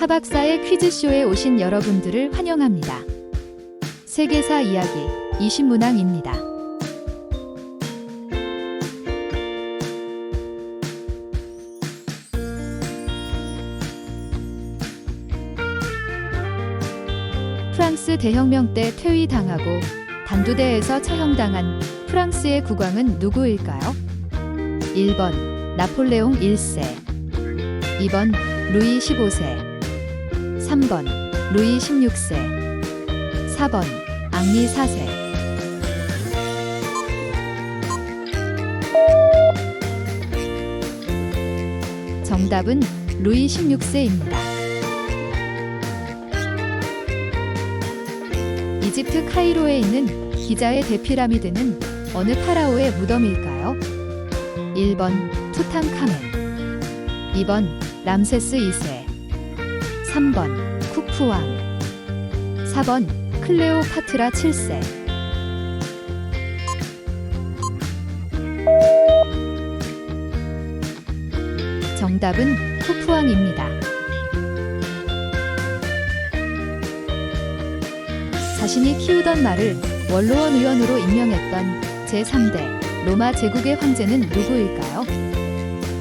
하박사의 퀴즈쇼에 오신 여러분들을 환영합니다. 세계사 이야기 20문항입니다. 프랑스 대혁명 때 퇴위당하고 단두대에서 처형당한 프랑스의 국왕은 누구일까요? 1번 나폴레옹 1세 2번 루이 15세 3번 루이 16세 4번 앙리 4세 정답은 루이 16세입니다. 이집트 카이로에 있는 기자의 대피라미드는 어느 파라오의 무덤일까요? 1번 투탕카멘 2번 람세스 2세 3번 쿠프왕 4번 클레오파트라 7세 정답은 쿠프왕입니다. 자신이 키우던 말을 원로원 의원으로 임명했던 제3대 로마 제국의 황제는 누구일까요?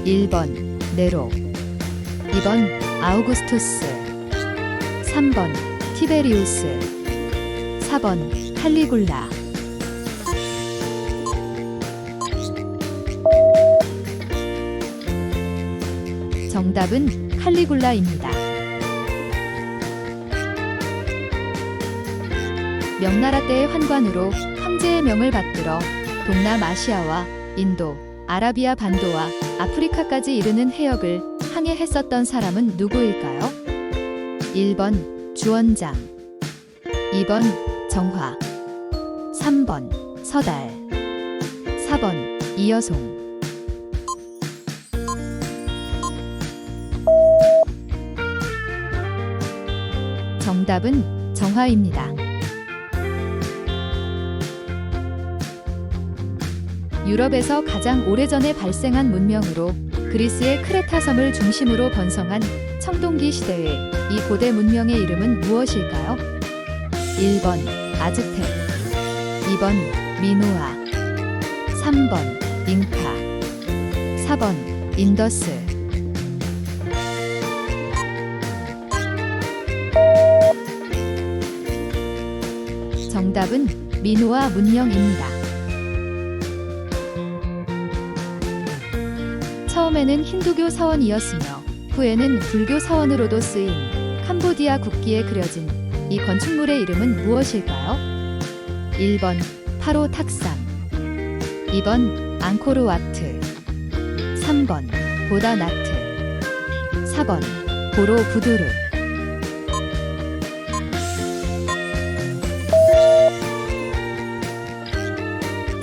1번 네로 2번 아우구스투스 3번 티베리우스 4번 칼리굴라 정답은 칼리굴라입니다. 명나라 때의 환관으로 황제의 명을 받들어 동남아시아와 인도, 아라비아 반도와 아프리카까지 이르는 해역을 항해했었던 사람은 누구일까요? 1번 주원장 2번 정화 3번 서달 4번 이여송 정답은 정화입니다. 유럽에서 가장 오래전에 발생한 문명으로 그리스의 크레타 섬을 중심으로 번성한 청동기 시대의 이 고대 문명의 이름은 무엇일까요? 1번 아즈텍 2번 미노아 3번 잉카 4번 인더스 정답은 미노아 문명입니다. 처음에는 힌두교 사원이었으며 후에는 불교 사원으로도 쓰인 캄보디아 국기에 그려진 이 건축물의 이름은 무엇일까요? 1번 파로 탁산 2번 앙코르와트 3번 보다나트 4번 보로 부두르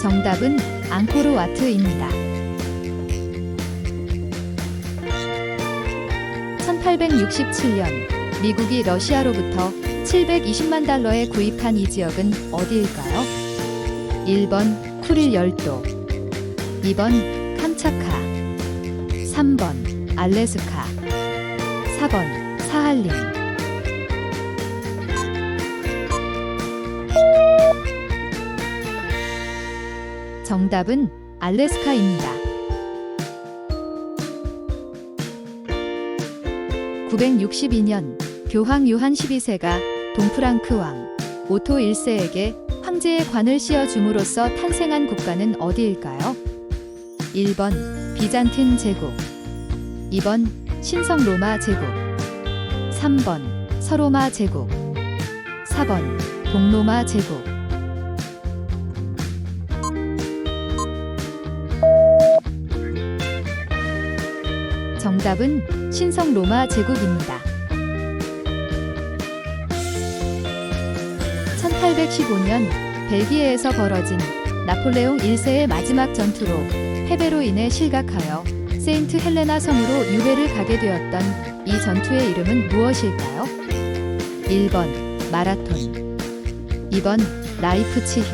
정답은 앙코르와트입니다. 1867년 미국이 러시아로부터 720만 달러에 구입한 이 지역은 어디일까요? 1번 쿠릴 열도 2번 캄차카 3번 알래스카 4번 사할린 정답은 알래스카입니다. 962년 교황 요한 12세가 동프랑크 왕 오토 1세에게 황제의 관을 씌워 줌으로써 탄생한 국가는 어디일까요? 1번 비잔틴 제국 2번 신성 로마 제국 3번 서로마 제국 4번 동로마 제국 정답은 신성 로마 제국입니다. 1815년 벨기에에서 벌어진 나폴레옹 1세의 마지막 전투로 패배로 인해 실각하여 세인트 헬레나 섬으로 유배를 가게 되었던 이 전투의 이름은 무엇일까요? 1번 마라톤 2번 라이프치히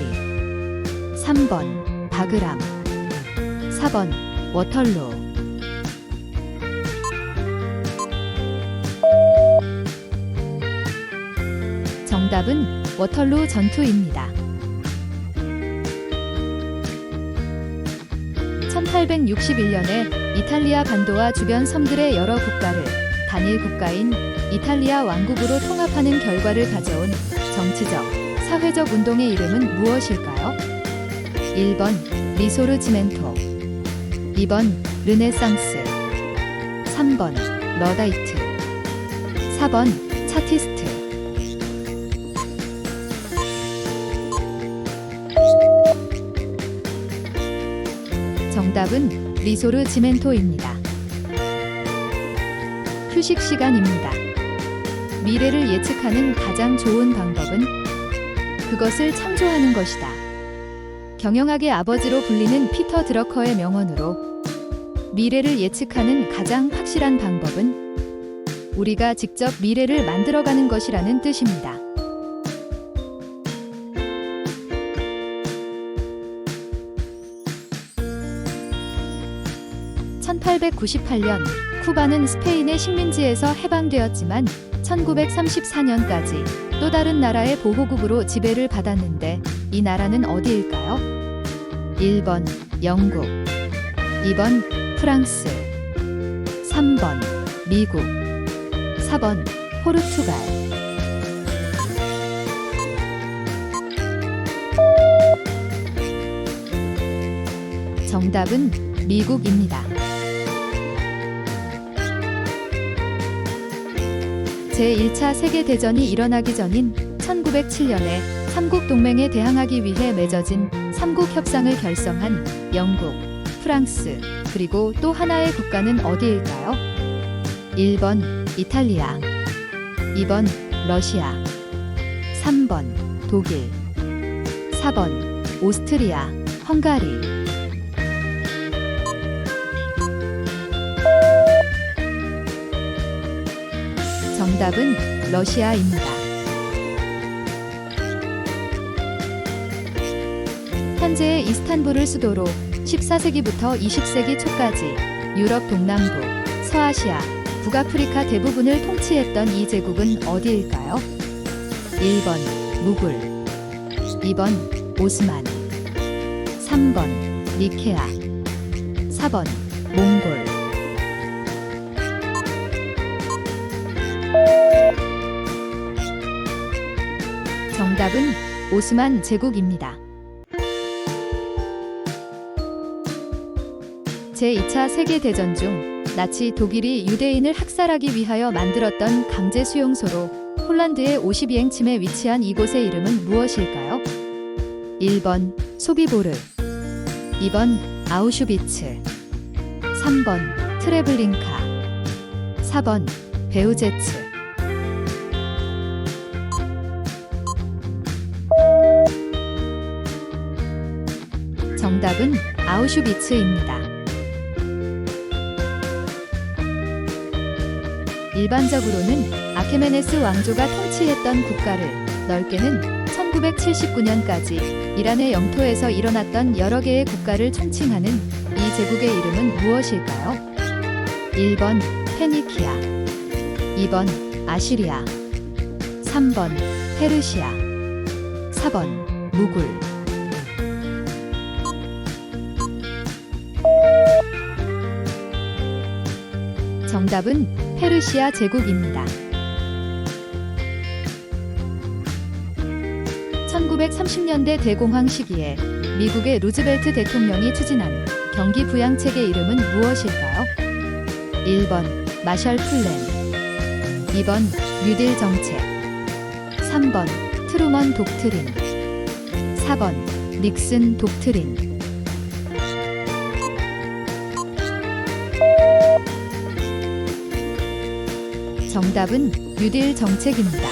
3번 바그람 4번 워털로 정답은 워털루 전투입니다. 1861년에 이탈리아 반도와 주변 섬들의 여러 국가를 단일 국가인 이탈리아 왕국으로 통합하는 결과를 가져온 정치적, 사회적 운동의 이름은 무엇일까요? 1번 리소르지멘토 2번 르네상스 3번 러다이트 4번 차티스트 정답은 리소르 지멘토입니다. 휴식 시간입니다. 미래를 예측하는 가장 좋은 방법은 그것을 창조하는 것이다. 경영학의 아버지로 불리는 피터 드러커의 명언으로 미래를 예측하는 가장 확실한 방법은 우리가 직접 미래를 만들어가는 것이라는 뜻입니다. (1898년) 쿠바는 스페인의 식민지에서 해방되었지만 (1934년까지) 또 다른 나라의 보호국으로 지배를 받았는데 이 나라는 어디일까요? 1번 영국 2번 프랑스 3번 미국 4번 포르투갈 정답은 미국입니다. 제1차 세계대전이 일어나기 전인 1907년에 삼국 동맹에 대항하기 위해 맺어진 삼국 협상을 결성한 영국, 프랑스, 그리고 또 하나의 국가는 어디일까요? 1번 이탈리아, 2번 러시아, 3번 독일, 4번 오스트리아, 헝가리. 정답은 러시아입니다. 현재의 이스탄불을 수도로 14세기부터 20세기 초까지 유럽 동남부, 서아시아, 북아프리카 대부분을 통치했던 이 제국은 어디일까요? 1번 무굴 2번 오스만 3번 니케아 4번 몽골 정답은 오스만 제국입니다. 제2차 세계대전 중 나치 독일이 유대인을 학살하기 위하여 만들었던 강제 수용소로 폴란드의 52행침에 위치한 이곳의 이름은 무엇일까요? 1번 소비보르 2번 아우슈비츠 3번 트레블링카 4번 베우제츠 정답은 아우슈비츠입니다. 일반적으로는 아케메네스 왕조가 통치했던 국가를 넓게는 1979년까지 이란의 영토에서 일어났던 여러 개의 국가를 총칭하는 이 제국의 이름은 무엇일까요? 1번 페니키아 2번 아시리아 3번 페르시아 4번 무굴 정답은 페르시아 제국입니다. 1930년대 대공황 시기에 미국의 루즈벨트 대통령이 추진한 경기 부양책의 이름은 무엇일까요? 1번 마셜 플랜 2번 뉴딜 정책 3번 트루먼 독트린 4번 닉슨 독트린 정답은 뉴딜 정책입니다.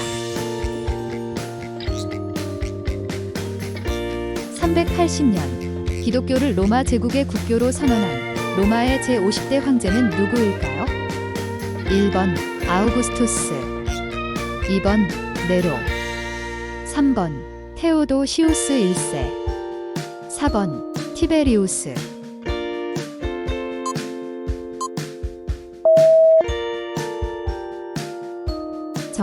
380년 기독교를 로마 제국의 국교로 선언한 로마의 제50대 황제는 누구일까요? 1번 아우구스투스 2번 네로 3번 테오도시우스 1세 4번 티베리우스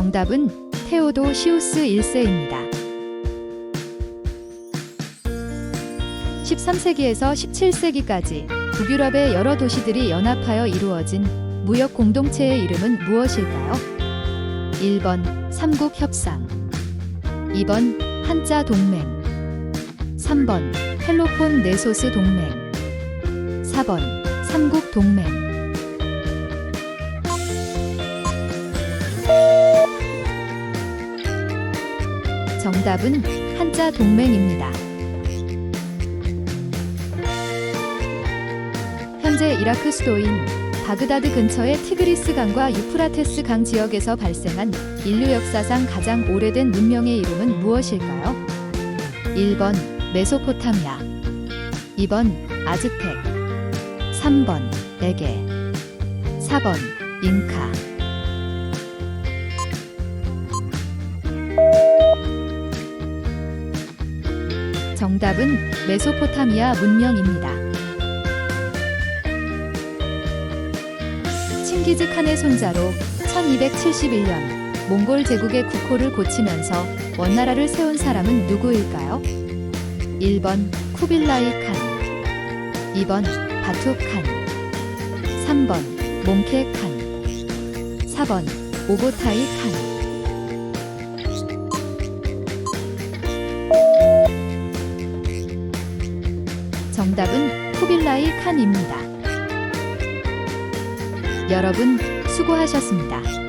정답은 테오도 시우스 1세입니다. 13세기에서 17세기까지 북유럽의 여러 도시들이 연합하여 이루어진 무역 공동체의 이름은 무엇일까요? 1번 삼국 협상 2번 한자 동맹 3번 펠로폰 네소스 동맹 4번 삼국 동맹 정답은 한자 동맹입니다. 현재 이라크 수도인 바그다드 근처의 티그리스 강과 유프라테스 강 지역에서 발생한 인류 역사상 가장 오래된 문명의 이름은 무엇일까요? 1번 메소포타미아 2번 아즈텍 3번 에게 4번 잉카 정답은 메소포타미아 문명입니다. 칭기즈 칸의 손자로 1271년 몽골 제국의 국호를 고치면서 원나라를 세운 사람은 누구일까요? 1번 쿠빌라이 칸 2번 바투 칸 3번 몽케 칸 4번 오고타이 칸 정답은 쿠빌라이 칸입니다. 여러분 수고하셨습니다.